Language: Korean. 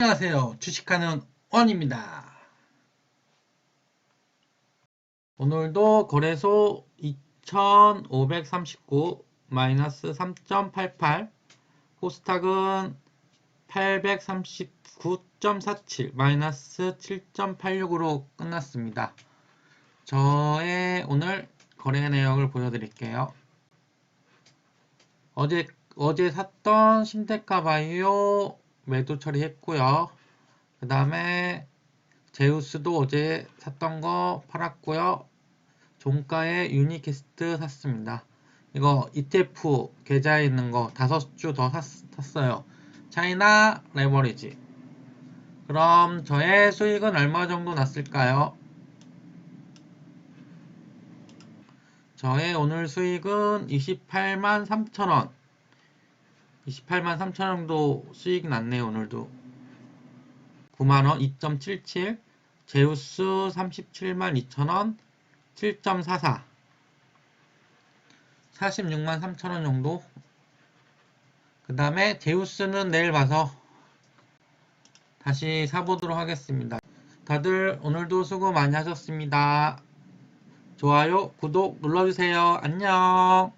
안녕하세요. 주식하는 원입니다. 오늘도 거래소 2539 마이너스 3.88 코스닥은 839.47 마이너스 7.86으로 끝났습니다. 저의 오늘 거래 내역을 보여드릴게요. 어제 어제 샀던 신테카 바이오 매도 처리했고요. 그 다음에 제우스도 어제 샀던 거 팔았고요. 종가에 유니캐스트 샀습니다. 이거 ETF 계좌에 있는 거 다섯 주 더 샀어요. 차이나 레버리지. 그럼 저의 수익은 얼마 정도 났을까요? 저의 오늘 수익은 28만 3천원. 28만 3천 정도 수익이 났네요, 오늘도. 9만원 2.77. 제우스 37만 2천원 7.44. 46만 3천원 정도. 그 다음에 제우스는 내일 봐서 다시 사보도록 하겠습니다. 다들 오늘도 수고 많이 하셨습니다. 좋아요, 구독 눌러주세요. 안녕.